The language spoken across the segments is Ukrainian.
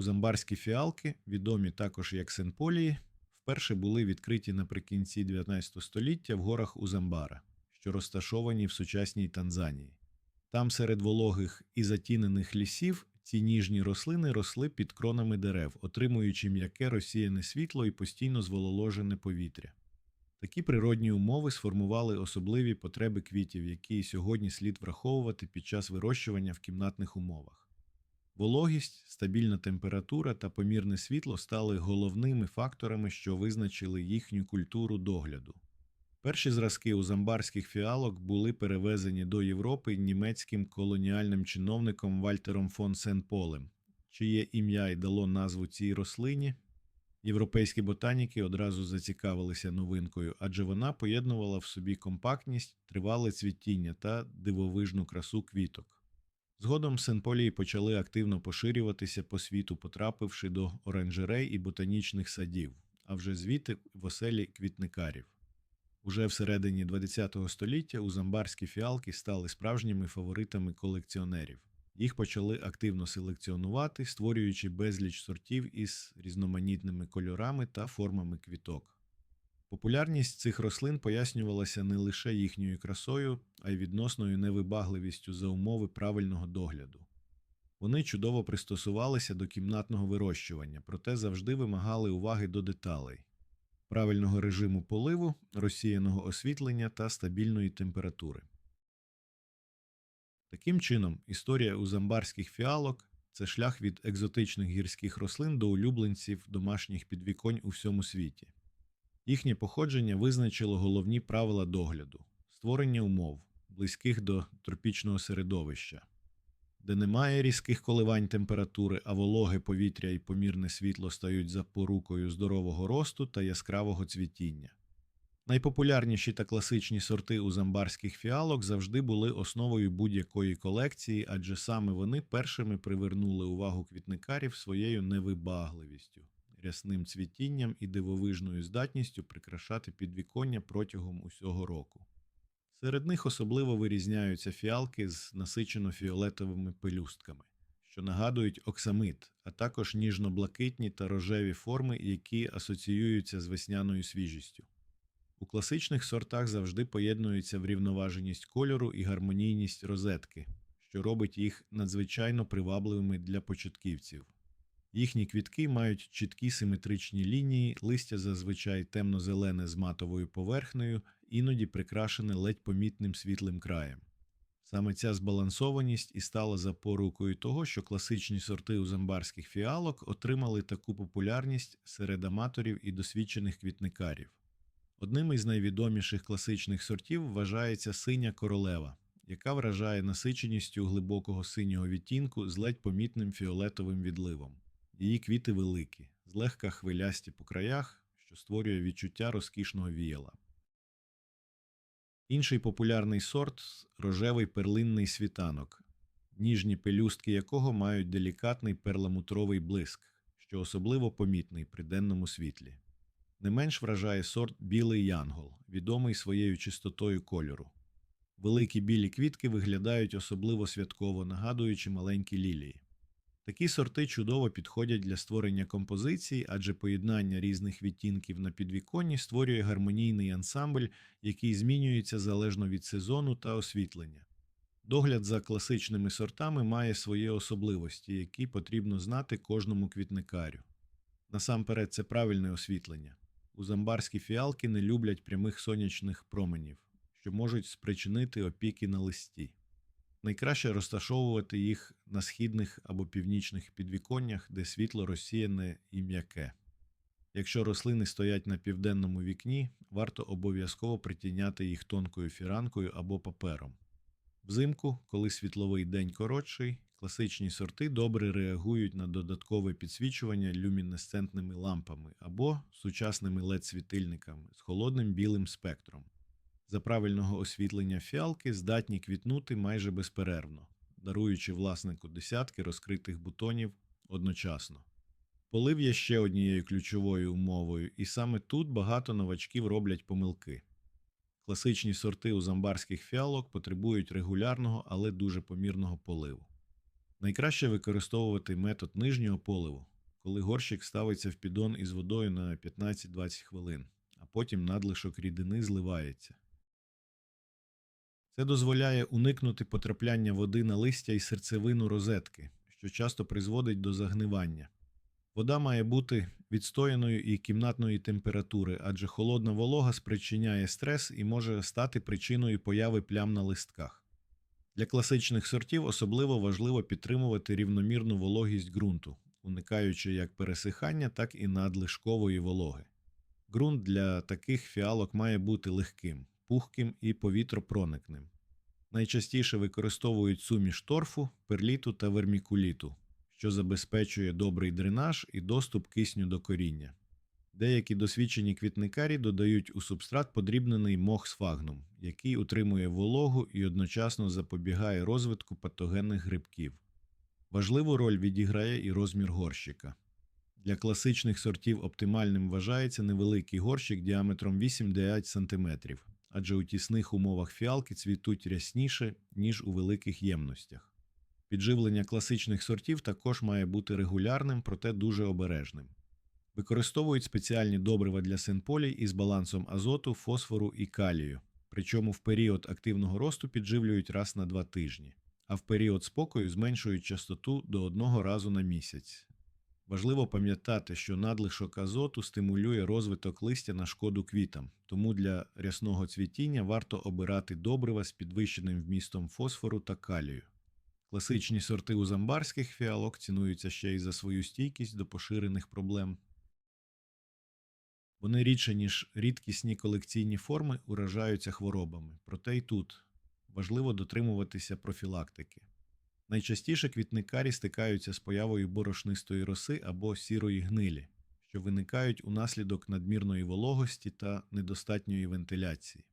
Узамбарські фіалки, відомі також як сенполії, вперше були відкриті наприкінці 19 століття в горах Узамбара, що розташовані в сучасній Танзанії. Там серед вологих і затінених лісів ці ніжні рослини росли під кронами дерев, отримуючи м'яке розсіяне світло і постійно зволожене повітря. Такі природні умови сформували особливі потреби квітів, які сьогодні слід враховувати під час вирощування в кімнатних умовах. Вологість, стабільна температура та помірне світло стали головними факторами, що визначили їхню культуру догляду. Перші зразки узамбарських фіалок були перевезені до Європи німецьким колоніальним чиновником Вальтером фон Сен-Полем, чиє ім'я й дало назву цій рослині. Європейські ботаніки одразу зацікавилися новинкою, адже вона поєднувала в собі компактність, тривале цвітіння та дивовижну красу квіток. Згодом сенполії почали активно поширюватися по світу, потрапивши до оранжерей і ботанічних садів, а вже звідти в оселі квітникарів. Уже всередині ХХ століття узамбарські фіалки стали справжніми фаворитами колекціонерів. Їх почали активно селекціонувати, створюючи безліч сортів із різноманітними кольорами та формами квіток. Популярність цих рослин пояснювалася не лише їхньою красою, а й відносною невибагливістю за умови правильного догляду. Вони чудово пристосувалися до кімнатного вирощування, проте завжди вимагали уваги до деталей, правильного режиму поливу, розсіяного освітлення та стабільної температури. Таким чином, історія узамбарських фіалок це шлях від екзотичних гірських рослин до улюбленців домашніх підвіконь у всьому світі. Їхнє походження визначило головні правила догляду, створення умов, близьких до тропічного середовища, де немає різких коливань температури, а вологе повітря і помірне світло стають запорукою здорового росту та яскравого цвітіння. Найпопулярніші та класичні сорти узамбарських фіалок завжди були основою будь-якої колекції, адже саме вони першими привернули увагу квітникарів своєю невибагливістю, рясним цвітінням і дивовижною здатністю прикрашати підвіконня протягом усього року. Серед них особливо вирізняються фіалки з насичено фіолетовими пелюстками, що нагадують оксамит, а також ніжно-блакитні та рожеві форми, які асоціюються з весняною свіжістю. У класичних сортах завжди поєднується врівноваженість кольору і гармонійність розетки, що робить їх надзвичайно привабливими для початківців. Їхні квітки мають чіткі симетричні лінії, листя зазвичай темно-зелене з матовою поверхнею, іноді прикрашене ледь помітним світлим краєм. Саме ця збалансованість і стала запорукою того, що класичні сорти узамбарських фіалок отримали таку популярність серед аматорів і досвідчених квітникарів. Одним із найвідоміших класичних сортів вважається синя королева, яка вражає насиченістю глибокого синього відтінку з ледь помітним фіолетовим відливом. Її квіти великі, злегка хвилясті по краях, що створює відчуття розкішного віяла. Інший популярний сорт рожевий перлинний світанок, ніжні пелюстки якого мають делікатний перламутровий блиск, що особливо помітний при денному світлі. Не менш вражає сорт білий янгол, відомий своєю чистотою кольору. Великі білі квітки виглядають особливо святково, нагадуючи маленькі лілії. Такі сорти чудово підходять для створення композицій, адже поєднання різних відтінків на підвіконні створює гармонійний ансамбль, який змінюється залежно від сезону та освітлення. Догляд за класичними сортами має свої особливості, які потрібно знати кожному квітникарю. Насамперед, це правильне освітлення. Узамбарські фіалки не люблять прямих сонячних променів, що можуть спричинити опіки на листі. Найкраще розташовувати їх на східних або північних підвіконнях, де світло розсіяне і м'яке. Якщо рослини стоять на південному вікні, варто обов'язково притіняти їх тонкою фіранкою або папером. Взимку, коли світловий день коротший, класичні сорти добре реагують на додаткове підсвічування люмінесцентними лампами або сучасними LED-світильниками з холодним білим спектром. За правильного освітлення фіалки здатні квітнути майже безперервно, даруючи власнику десятки розкритих бутонів одночасно. Полив є ще однією ключовою умовою, і саме тут багато новачків роблять помилки. Класичні сорти узамбарських фіалок потребують регулярного, але дуже помірного поливу. Найкраще використовувати метод нижнього поливу, коли горщик ставиться в піддон із водою на 15-20 хвилин, а потім надлишок рідини зливається. Це дозволяє уникнути потрапляння води на листя і серцевину розетки, що часто призводить до загнивання. Вода має бути відстояною і кімнатної температури, адже холодна волога спричиняє стрес і може стати причиною появи плям на листках. Для класичних сортів особливо важливо підтримувати рівномірну вологість ґрунту, уникаючи як пересихання, так і надлишкової вологи. Ґрунт для таких фіалок має бути легким, пухким і повітропроникним. Найчастіше використовують суміш торфу, перліту та вермікуліту, що забезпечує добрий дренаж і доступ кисню до коріння. Деякі досвідчені квітникарі додають у субстрат подрібнений мох сфагнум, який утримує вологу і одночасно запобігає розвитку патогенних грибків. Важливу роль відіграє і розмір горщика. Для класичних сортів оптимальним вважається невеликий горщик діаметром 8-9 см, адже у тісних умовах фіалки цвітуть рясніше, ніж у великих ємностях. Підживлення класичних сортів також має бути регулярним, проте дуже обережним. Використовують спеціальні добрива для синполій із балансом азоту, фосфору і калію. Причому в період активного росту підживлюють раз на два тижні, а в період спокою зменшують частоту до одного разу на місяць. Важливо пам'ятати, що надлишок азоту стимулює розвиток листя на шкоду квітам, тому для рясного цвітіння варто обирати добрива з підвищеним вмістом фосфору та калію. Класичні сорти узамбарських фіалок цінуються ще й за свою стійкість до поширених проблем. Вони рідше, ніж рідкісні колекційні форми, уражаються хворобами, проте й тут важливо дотримуватися профілактики. Найчастіше квітникарі стикаються з появою борошнистої роси або сірої гнилі, що виникають унаслідок надмірної вологості та недостатньої вентиляції.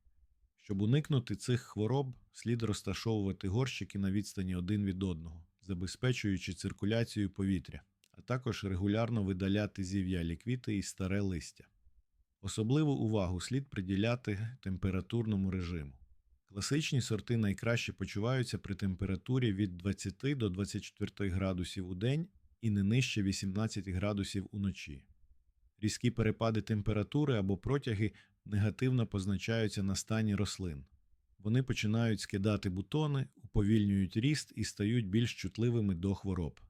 Щоб уникнути цих хвороб, слід розташовувати горщики на відстані один від одного, забезпечуючи циркуляцію повітря, а також регулярно видаляти зів'ялі квіти і старе листя. Особливу увагу слід приділяти температурному режиму. Класичні сорти найкраще почуваються при температурі від 20 до 24 градусів у день і не нижче 18 градусів уночі. Різкі перепади температури або протяги негативно позначаються на стані рослин. Вони починають скидати бутони, уповільнюють ріст і стають більш чутливими до хвороб.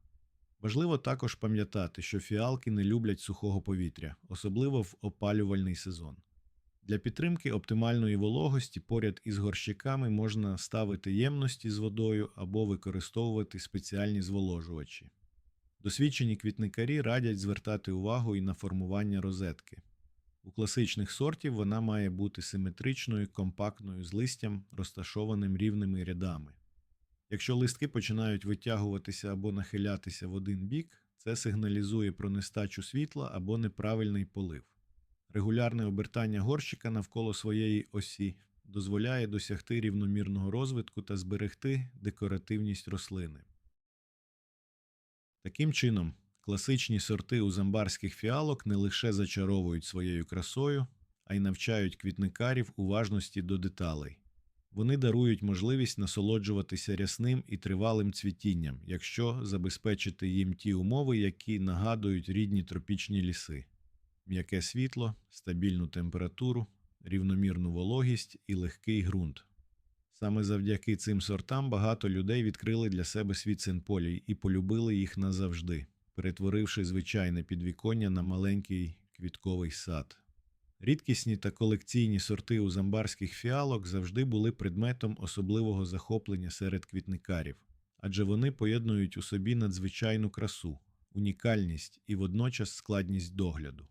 Важливо також пам'ятати, що фіалки не люблять сухого повітря, особливо в опалювальний сезон. Для підтримки оптимальної вологості поряд із горщиками можна ставити ємності з водою або використовувати спеціальні зволожувачі. Досвідчені квітникарі радять звертати увагу і на формування розетки. У класичних сортів вона має бути симетричною, компактною з листям, розташованим рівними рядами. Якщо листки починають витягуватися або нахилятися в один бік, це сигналізує про нестачу світла або неправильний полив. Регулярне обертання горщика навколо своєї осі дозволяє досягти рівномірного розвитку та зберегти декоративність рослини. Таким чином, класичні сорти узамбарських фіалок не лише зачаровують своєю красою, а й навчають квітникарів уважності до деталей. Вони дарують можливість насолоджуватися рясним і тривалим цвітінням, якщо забезпечити їм ті умови, які нагадують рідні тропічні ліси м'яке світло, стабільну температуру, рівномірну вологість і легкий ґрунт. Саме завдяки цим сортам багато людей відкрили для себе світ синполій і полюбили їх назавжди, перетворивши звичайне підвіконня на маленький квітковий сад. Рідкісні та колекційні сорти узамбарських фіалок завжди були предметом особливого захоплення серед квітникарів, адже вони поєднують у собі надзвичайну красу, унікальність і водночас складність догляду.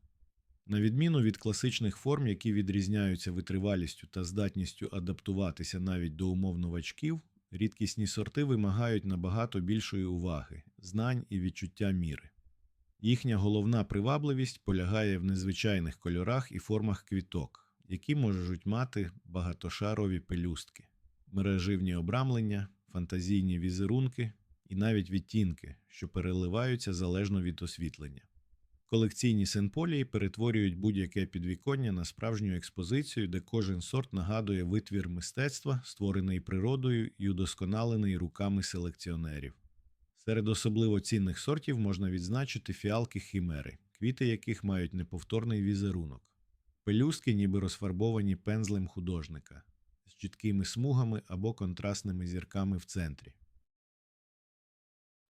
На відміну від класичних форм, які відрізняються витривалістю та здатністю адаптуватися навіть до умов новачків, рідкісні сорти вимагають набагато більшої уваги, знань і відчуття міри. Їхня головна привабливість полягає в незвичайних кольорах і формах квіток, які можуть мати багатошарові пелюстки, мереживні обрамлення, фантазійні візерунки і навіть відтінки, що переливаються залежно від освітлення. Колекційні синполії перетворюють будь-яке підвіконня на справжню експозицію, де кожен сорт нагадує витвір мистецтва, створений природою і удосконалений руками селекціонерів. Серед особливо цінних сортів можна відзначити фіалки хімери, квіти яких мають неповторний візерунок. Пелюстки ніби розфарбовані пензлем художника з чіткими смугами або контрастними зірками в центрі.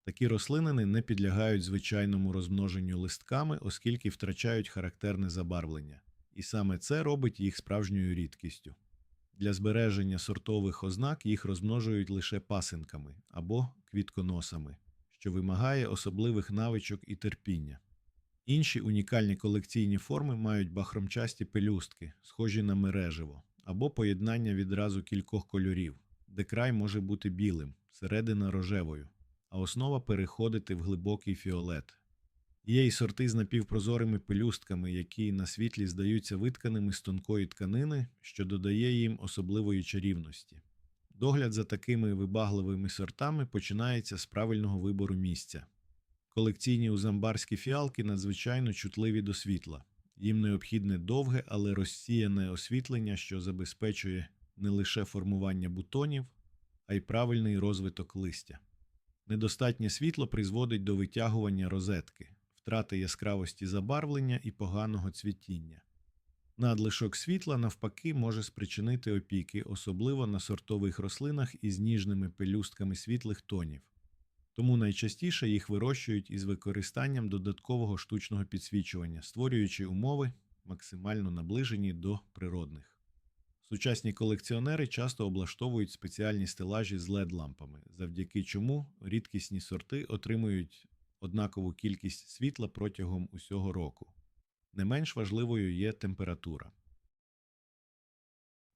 Такі рослинини не підлягають звичайному розмноженню листками, оскільки втрачають характерне забарвлення, і саме це робить їх справжньою рідкістю. Для збереження сортових ознак їх розмножують лише пасинками або квітконосами, що вимагає особливих навичок і терпіння. Інші унікальні колекційні форми мають бахромчасті пелюстки, схожі на мереживо, або поєднання відразу кількох кольорів, де край може бути білим, середина рожевою, а основа переходити в глибокий фіолет. Є й сорти з напівпрозорими пелюстками, які на світлі здаються витканими з тонкої тканини, що додає їм особливої чарівності. Догляд за такими вибагливими сортами починається з правильного вибору місця. Колекційні узамбарські фіалки надзвичайно чутливі до світла. Їм необхідне довге, але розсіяне освітлення, що забезпечує не лише формування бутонів, а й правильний розвиток листя. Недостатнє світло призводить до витягування розетки, втрати яскравості забарвлення і поганого цвітіння. Надлишок світла, навпаки, може спричинити опіки, особливо на сортових рослинах із ніжними пелюстками світлих тонів. Тому найчастіше їх вирощують із використанням додаткового штучного підсвічування, створюючи умови максимально наближені до природних. Сучасні колекціонери часто облаштовують спеціальні стелажі з LED-лампами, завдяки чому рідкісні сорти отримують однакову кількість світла протягом усього року. Не менш важливою є температура.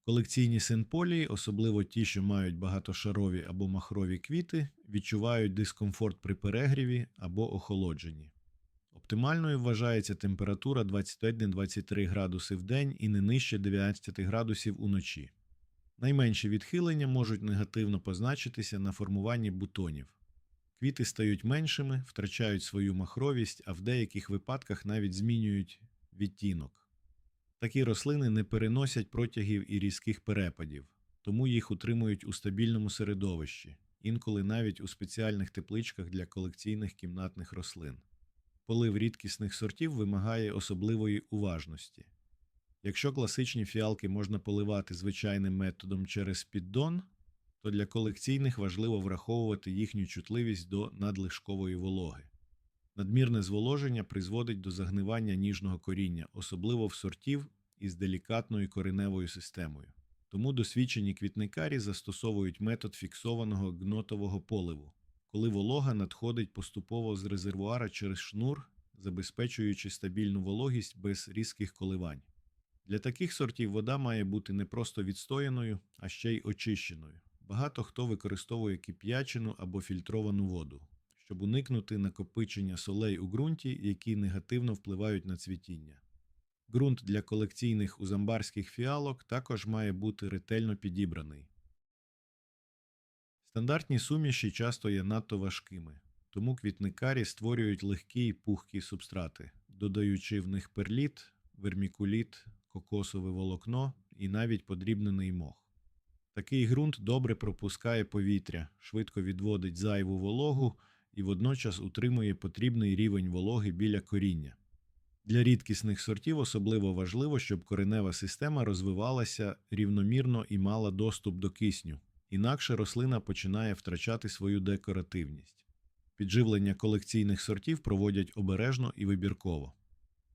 Колекційні синполії, особливо ті, що мають багатошарові або махрові квіти, відчувають дискомфорт при перегріві або охолодженні. Оптимальною вважається температура 21-23 градуси в день і не нижче 19 градусів уночі. Найменші відхилення можуть негативно позначитися на формуванні бутонів. Квіти стають меншими, втрачають свою махровість, а в деяких випадках навіть змінюють відтінок. Такі рослини не переносять протягів і різких перепадів, тому їх утримують у стабільному середовищі, інколи навіть у спеціальних тепличках для колекційних кімнатних рослин. Полив рідкісних сортів вимагає особливої уважності. Якщо класичні фіалки можна поливати звичайним методом через піддон, то для колекційних важливо враховувати їхню чутливість до надлишкової вологи. Надмірне зволоження призводить до загнивання ніжного коріння, особливо в сортів із делікатною кореневою системою. Тому досвідчені квітникарі застосовують метод фіксованого гнотового поливу, коли волога надходить поступово з резервуара через шнур, забезпечуючи стабільну вологість без різких коливань. Для таких сортів вода має бути не просто відстояною, а ще й очищеною. Багато хто використовує кип'ячену або фільтровану воду, щоб уникнути накопичення солей у ґрунті, які негативно впливають на цвітіння. Ґрунт для колекційних узамбарських фіалок також має бути ретельно підібраний. Стандартні суміші часто є надто важкими, тому квітникарі створюють легкі й пухкі субстрати, додаючи в них перліт, вермікуліт, кокосове волокно і навіть подрібнений мох. Такий ґрунт добре пропускає повітря, швидко відводить зайву вологу і водночас утримує потрібний рівень вологи біля коріння. Для рідкісних сортів особливо важливо, щоб коренева система розвивалася рівномірно і мала доступ до кисню, інакше рослина починає втрачати свою декоративність. Підживлення колекційних сортів проводять обережно і вибірково.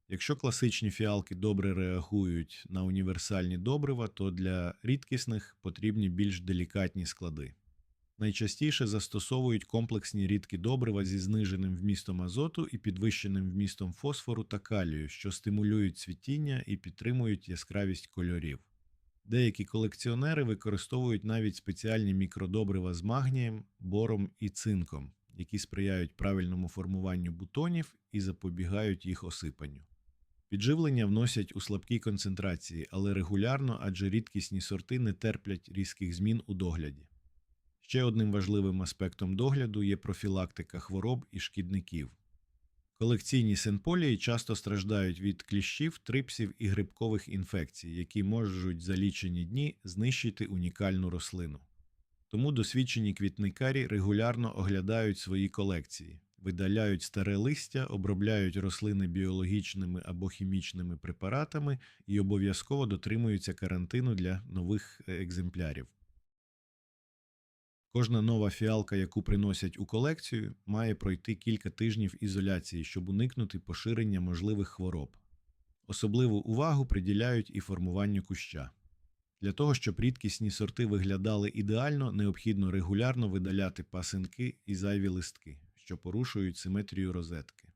Якщо класичні фіалки добре реагують на універсальні добрива, то для рідкісних потрібні більш делікатні склади. Найчастіше застосовують комплексні рідкі добрива зі зниженим вмістом азоту і підвищеним вмістом фосфору та калію, що стимулюють цвітіння і підтримують яскравість кольорів. Деякі колекціонери використовують навіть спеціальні мікродобрива з магнієм, бором і цинком, які сприяють правильному формуванню бутонів і запобігають їх осипанню. Підживлення вносять у слабкій концентрації, але регулярно, адже рідкісні сорти не терплять різких змін у догляді. Ще одним важливим аспектом догляду є профілактика хвороб і шкідників. Колекційні синполії часто страждають від кліщів, трипсів і грибкових інфекцій, які можуть за лічені дні знищити унікальну рослину. Тому досвідчені квітникарі регулярно оглядають свої колекції, видаляють старе листя, обробляють рослини біологічними або хімічними препаратами і обов'язково дотримуються карантину для нових е, екземплярів. Кожна нова фіалка, яку приносять у колекцію, має пройти кілька тижнів ізоляції, щоб уникнути поширення можливих хвороб. Особливу увагу приділяють і формуванню куща. Для того, щоб рідкісні сорти виглядали ідеально, необхідно регулярно видаляти пасинки і зайві листки, що порушують симетрію розетки.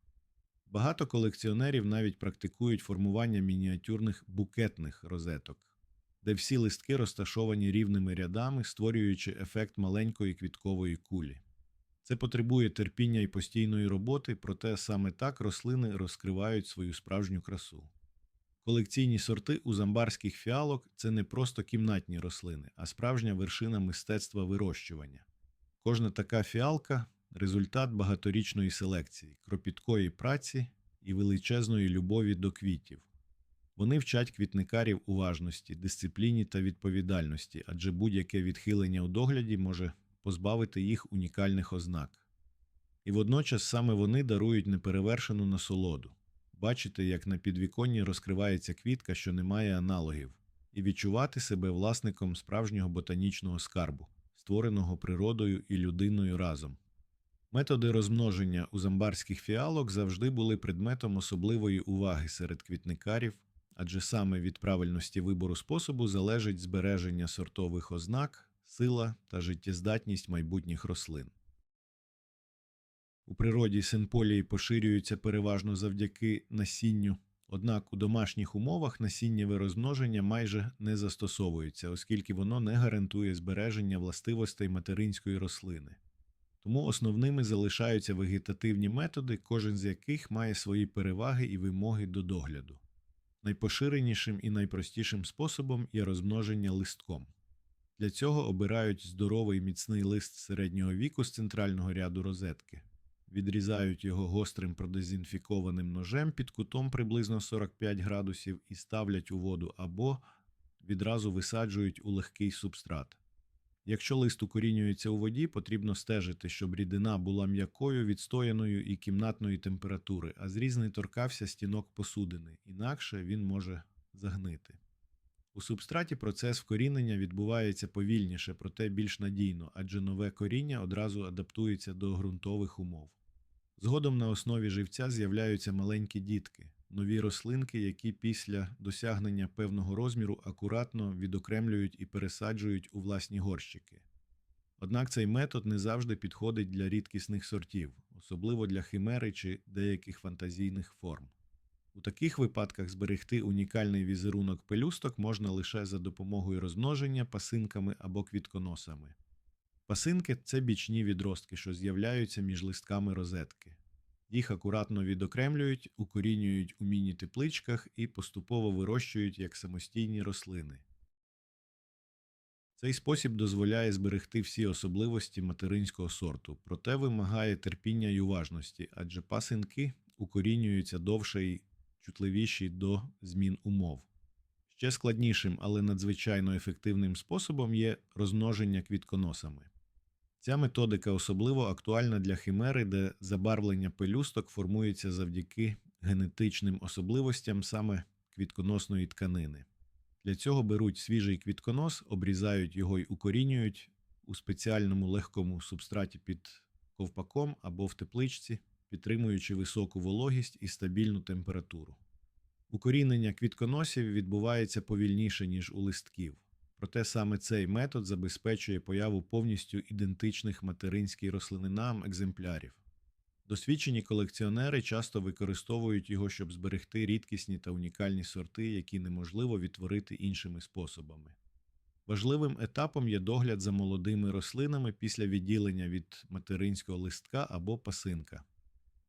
Багато колекціонерів навіть практикують формування мініатюрних букетних розеток, де всі листки розташовані рівними рядами, створюючи ефект маленької квіткової кулі. Це потребує терпіння і постійної роботи, проте саме так рослини розкривають свою справжню красу. Колекційні сорти у замбарських фіалок це не просто кімнатні рослини, а справжня вершина мистецтва вирощування. Кожна така фіалка результат багаторічної селекції, кропіткої праці і величезної любові до квітів. Вони вчать квітникарів уважності, дисципліні та відповідальності, адже будь-яке відхилення у догляді може позбавити їх унікальних ознак. І водночас саме вони дарують неперевершену насолоду. Бачити, як на підвіконні розкривається квітка, що не має аналогів, і відчувати себе власником справжнього ботанічного скарбу, створеного природою і людиною разом. Методи розмноження у замбарських фіалок завжди були предметом особливої уваги серед квітникарів, адже саме від правильності вибору способу залежить збереження сортових ознак, сила та життєздатність майбутніх рослин. У природі синполії поширюються переважно завдяки насінню, однак у домашніх умовах насіннєве розмноження майже не застосовується, оскільки воно не гарантує збереження властивостей материнської рослини. Тому основними залишаються вегетативні методи, кожен з яких має свої переваги і вимоги до догляду. Найпоширенішим і найпростішим способом є розмноження листком. Для цього обирають здоровий міцний лист середнього віку з центрального ряду розетки, відрізають його гострим продезінфікованим ножем під кутом приблизно 45 градусів і ставлять у воду або відразу висаджують у легкий субстрат. Якщо лист укорінюється у воді, потрібно стежити, щоб рідина була м'якою, відстояною і кімнатної температури, а зріз не торкався стінок посудини, інакше він може загнити. У субстраті процес вкорінення відбувається повільніше, проте більш надійно, адже нове коріння одразу адаптується до ґрунтових умов. Згодом на основі живця з'являються маленькі дітки, нові рослинки, які після досягнення певного розміру акуратно відокремлюють і пересаджують у власні горщики. Однак цей метод не завжди підходить для рідкісних сортів, особливо для химери чи деяких фантазійних форм. У таких випадках зберегти унікальний візерунок пелюсток можна лише за допомогою розмноження пасинками або квітконосами. Пасинки це бічні відростки, що з'являються між листками розетки. Їх акуратно відокремлюють, укорінюють у міні-тепличках і поступово вирощують як самостійні рослини. Цей спосіб дозволяє зберегти всі особливості материнського сорту, проте вимагає терпіння й уважності, адже пасинки укорінюються довше й чутливіші до змін умов. Ще складнішим, але надзвичайно ефективним способом є розмноження квітконосами. Ця методика особливо актуальна для химери, де забарвлення пелюсток формується завдяки генетичним особливостям саме квітконосної тканини. Для цього беруть свіжий квітконос, обрізають його й укорінюють у спеціальному легкому субстраті під ковпаком або в тепличці, підтримуючи високу вологість і стабільну температуру. Укорінення квітконосів відбувається повільніше, ніж у листків. Проте саме цей метод забезпечує появу повністю ідентичних материнській рослининам екземплярів. Досвідчені колекціонери часто використовують його, щоб зберегти рідкісні та унікальні сорти, які неможливо відтворити іншими способами. Важливим етапом є догляд за молодими рослинами після відділення від материнського листка або пасинка.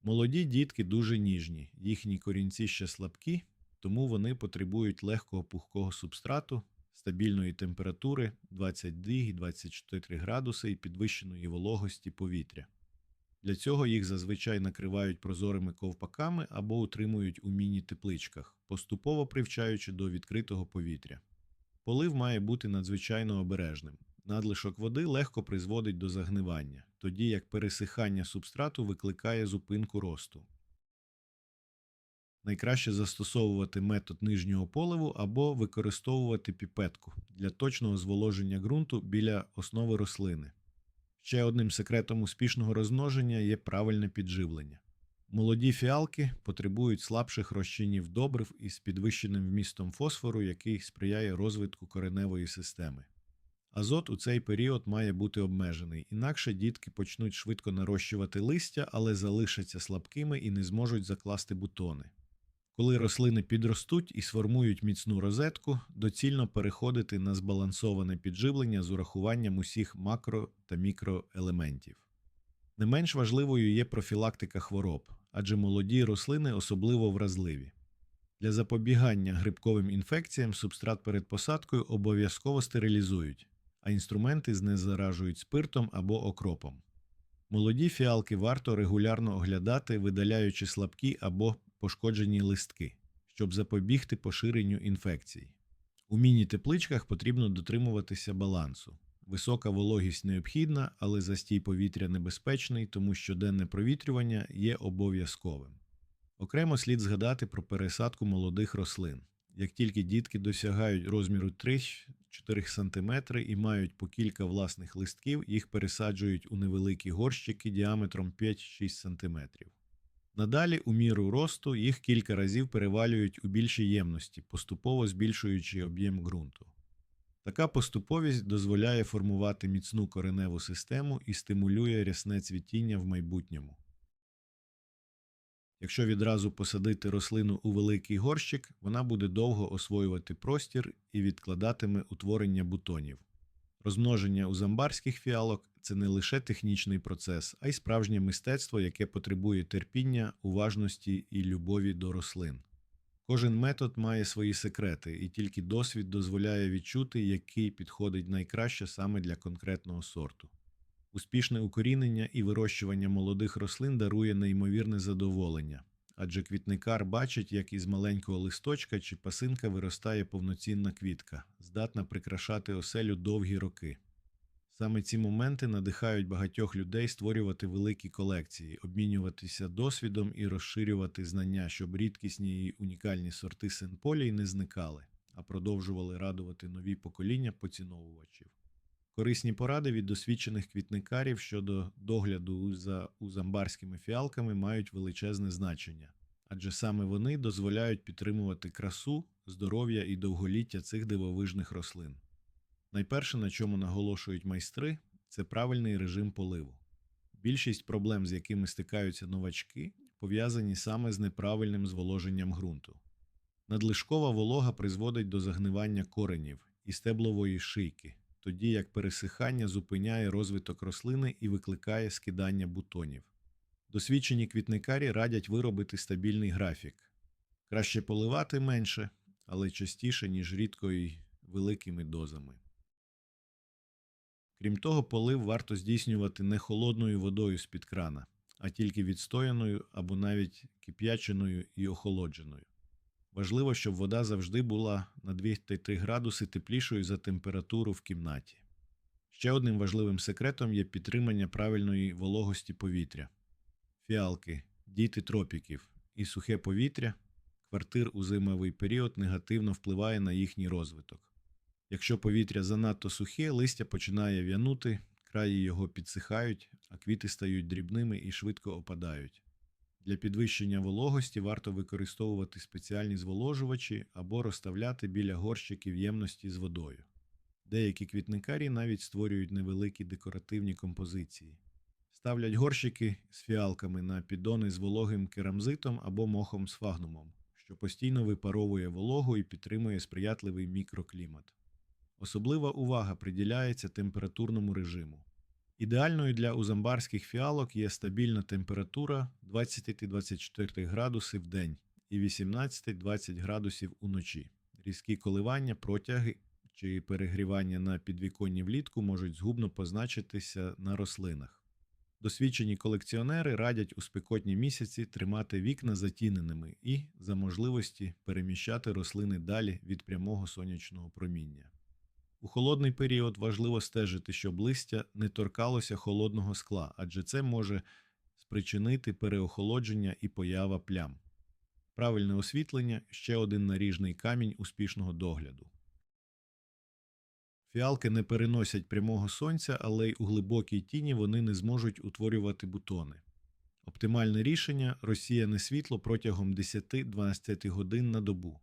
Молоді дітки дуже ніжні, їхні корінці ще слабкі, тому вони потребують легкого пухкого субстрату, стабільної температури 22-24 градуси і підвищеної вологості повітря. Для цього їх зазвичай накривають прозорими ковпаками або утримують у міні-тепличках, поступово привчаючи до відкритого повітря. Полив має бути надзвичайно обережним. Надлишок води легко призводить до загнивання, тоді як пересихання субстрату викликає зупинку росту. Найкраще застосовувати метод нижнього поливу або використовувати піпетку для точного зволоження ґрунту біля основи рослини. Ще одним секретом успішного розмноження є правильне підживлення. Молоді фіалки потребують слабших розчинів добрив із підвищеним вмістом фосфору, який сприяє розвитку кореневої системи. Азот у цей період має бути обмежений, інакше дітки почнуть швидко нарощувати листя, але залишаться слабкими і не зможуть закласти бутони. Коли рослини підростуть і сформують міцну розетку, доцільно переходити на збалансоване підживлення з урахуванням усіх макро та мікроелементів. Не менш важливою є профілактика хвороб, адже молоді рослини особливо вразливі. Для запобігання грибковим інфекціям субстрат перед посадкою обов'язково стерилізують, а інструменти знезаражують спиртом або окропом. Молоді фіалки варто регулярно оглядати, видаляючи слабкі або пошкоджені листки, щоб запобігти поширенню інфекцій. У міні-тепличках потрібно дотримуватися балансу. Висока вологість необхідна, але застій повітря небезпечний, тому що денне провітрювання є обов'язковим. Окремо слід згадати про пересадку молодих рослин. Як тільки дітки досягають розміру 3-4 см і мають по кілька власних листків, їх пересаджують у невеликі горщики діаметром 5-6 см. Надалі, у міру росту, їх кілька разів перевалюють у більші ємності, поступово збільшуючи об'єм ґрунту. Така поступовість дозволяє формувати міцну кореневу систему і стимулює рясне цвітіння в майбутньому. Якщо відразу посадити рослину у великий горщик, вона буде довго освоювати простір і відкладатиме утворення бутонів. Розмноження у замбарських фіалок це не лише технічний процес, а й справжнє мистецтво, яке потребує терпіння, уважності і любові до рослин. Кожен метод має свої секрети, і тільки досвід дозволяє відчути, який підходить найкраще саме для конкретного сорту. Успішне укорінення і вирощування молодих рослин дарує неймовірне задоволення, адже квітникар бачить, як із маленького листочка чи пасинка виростає повноцінна квітка, здатна прикрашати оселю довгі роки. Саме ці моменти надихають багатьох людей створювати великі колекції, обмінюватися досвідом і розширювати знання, щоб рідкісні і унікальні сорти синполій не зникали, а продовжували радувати нові покоління поціновувачів. Корисні поради від досвідчених квітникарів щодо догляду за узамбарськими фіалками мають величезне значення, адже саме вони дозволяють підтримувати красу, здоров'я і довголіття цих дивовижних рослин. Найперше, на чому наголошують майстри, це правильний режим поливу. Більшість проблем, з якими стикаються новачки, пов'язані саме з неправильним зволоженням ґрунту. Надлишкова волога призводить до загнивання коренів і стеблової шийки, тоді як пересихання зупиняє розвиток рослини і викликає скидання бутонів. Досвідчені квітникарі радять виробити стабільний графік. Краще поливати менше, але частіше, ніж рідко і великими дозами. Крім того, полив варто здійснювати не холодною водою з-під крана, а тільки відстояною або навіть кип'яченою і охолодженою. Важливо, щоб вода завжди була на 2-3 градуси теплішою за температуру в кімнаті. Ще одним важливим секретом є підтримання правильної вологості повітря. Фіалки, діти тропіків і сухе повітря, квартир у зимовий період негативно впливає на їхній розвиток. Якщо повітря занадто сухе, листя починає в'янути, краї його підсихають, а квіти стають дрібними і швидко опадають. Для підвищення вологості варто використовувати спеціальні зволожувачі або розставляти біля горщиків ємності з водою. Деякі квітникарі навіть створюють невеликі декоративні композиції, ставлять горщики з фіалками на піддони з вологим керамзитом або мохом з фагнумом, що постійно випаровує вологу і підтримує сприятливий мікроклімат. Особлива увага приділяється температурному режиму. Ідеальною для узамбарських фіалок є стабільна температура 20-24 градуси в день і 18-20 градусів уночі. Різкі коливання, протяги чи перегрівання на підвіконні влітку можуть згубно позначитися на рослинах. Досвідчені колекціонери радять у спекотні місяці тримати вікна затіненими і, за можливості, переміщати рослини далі від прямого сонячного проміння. У холодний період важливо стежити, щоб листя не торкалося холодного скла, адже це може спричинити переохолодження і поява плям. Правильне освітлення ще один наріжний камінь успішного догляду. Фіалки не переносять прямого сонця, але й у глибокій тіні вони не зможуть утворювати бутони. Оптимальне рішення розсіяне світло протягом 10-12 годин на добу.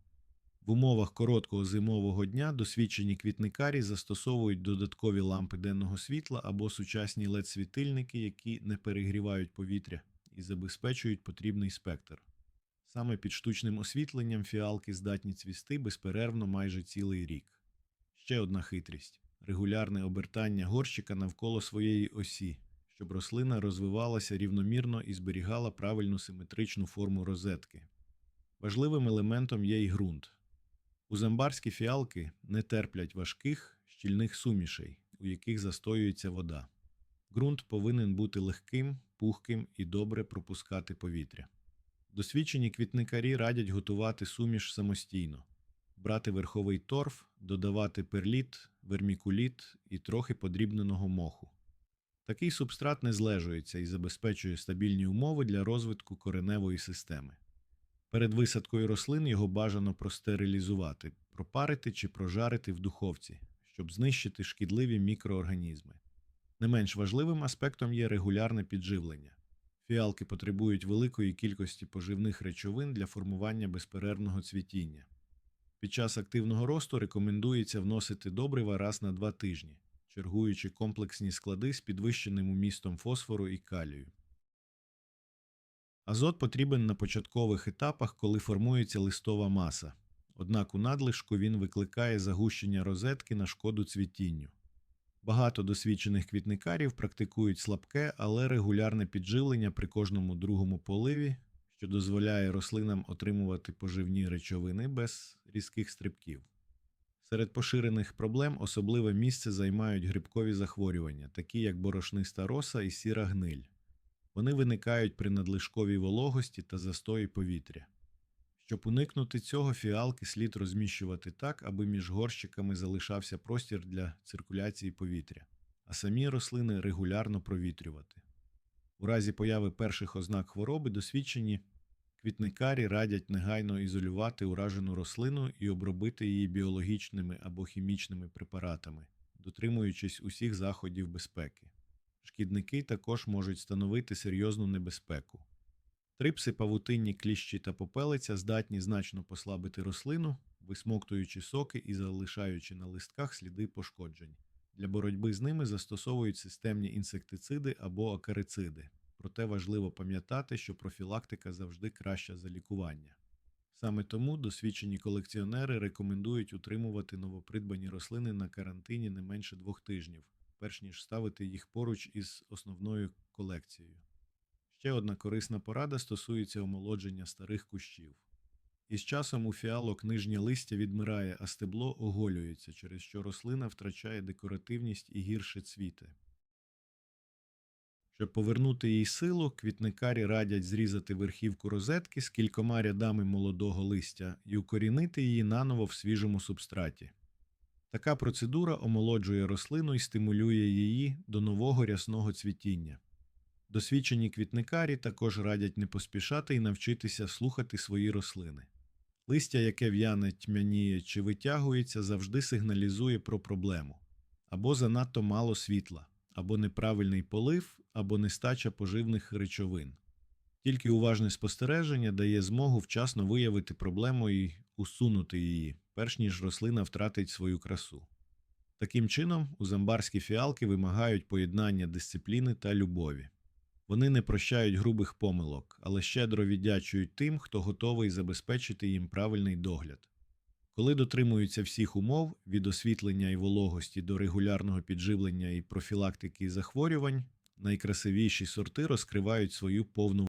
В умовах короткого зимового дня досвідчені квітникарі застосовують додаткові лампи денного світла або сучасні LED-світильники, які не перегрівають повітря і забезпечують потрібний спектр. Саме під штучним освітленням фіалки здатні цвісти безперервно майже цілий рік. Ще одна хитрість регулярне обертання горщика навколо своєї осі, щоб рослина розвивалася рівномірно і зберігала правильну симетричну форму розетки. Важливим елементом є й ґрунт. Узамбарські фіалки не терплять важких, щільних сумішей, у яких застоюється вода. Ґрунт повинен бути легким, пухким і добре пропускати повітря. Досвідчені квітникарі радять готувати суміш самостійно, брати верховий торф, додавати перліт, вермікуліт і трохи подрібненого моху. Такий субстрат не злежується і забезпечує стабільні умови для розвитку кореневої системи. Перед висадкою рослин його бажано простерилізувати, пропарити чи прожарити в духовці, щоб знищити шкідливі мікроорганізми. Не менш важливим аспектом є регулярне підживлення. Фіалки потребують великої кількості поживних речовин для формування безперервного цвітіння. Під час активного росту рекомендується вносити добрива раз на два тижні, чергуючи комплексні склади з підвищеним умістом фосфору і калію. Азот потрібен на початкових етапах, коли формується листова маса. Однак у надлишку він викликає загущення розетки на шкоду цвітінню. Багато досвідчених квітникарів практикують слабке, але регулярне підживлення при кожному другому поливі, що дозволяє рослинам отримувати поживні речовини без різких стрибків. Серед поширених проблем особливе місце займають грибкові захворювання, такі як борошниста роса і сіра гниль. Вони виникають при надлишковій вологості та застої повітря. Щоб уникнути цього, фіалки слід розміщувати так, аби між горщиками залишався простір для циркуляції повітря, а самі рослини регулярно провітрювати. У разі появи перших ознак хвороби досвідчені квітникарі радять негайно ізолювати уражену рослину і обробити її біологічними або хімічними препаратами, дотримуючись усіх заходів безпеки. Шкідники також можуть становити серйозну небезпеку. Трипси, павутинні кліщі та попелиця здатні значно послабити рослину, висмоктуючи соки і залишаючи на листках сліди пошкоджень. Для боротьби з ними застосовують системні інсектициди або акарициди. Проте важливо пам'ятати, що профілактика завжди краща за лікування. Саме тому досвідчені колекціонери рекомендують утримувати новопридбані рослини на карантині не менше двох тижнів, перш ніж ставити їх поруч із основною колекцією. Ще одна корисна порада стосується омолодження старих кущів. Із часом у фіалок нижнє листя відмирає, а стебло оголюється, через що рослина втрачає декоративність і гірше цвіте. Щоб повернути їй силу, квітникарі радять зрізати верхівку розетки з кількома рядами молодого листя і укорінити її наново в свіжому субстраті. Така процедура омолоджує рослину і стимулює її до нового рясного цвітіння. Досвідчені квітникарі також радять не поспішати і навчитися слухати свої рослини. Листя, яке в'яне тьмяніє чи витягується, завжди сигналізує про проблему або занадто мало світла, або неправильний полив, або нестача поживних речовин. Тільки уважне спостереження дає змогу вчасно виявити проблему і усунути її, перш ніж рослина втратить свою красу. Таким чином, узамбарські фіалки вимагають поєднання дисципліни та любові. Вони не прощають грубих помилок, але щедро віддячують тим, хто готовий забезпечити їм правильний догляд. Коли дотримуються всіх умов від освітлення і вологості до регулярного підживлення і профілактики захворювань, найкрасивіші сорти розкривають свою повну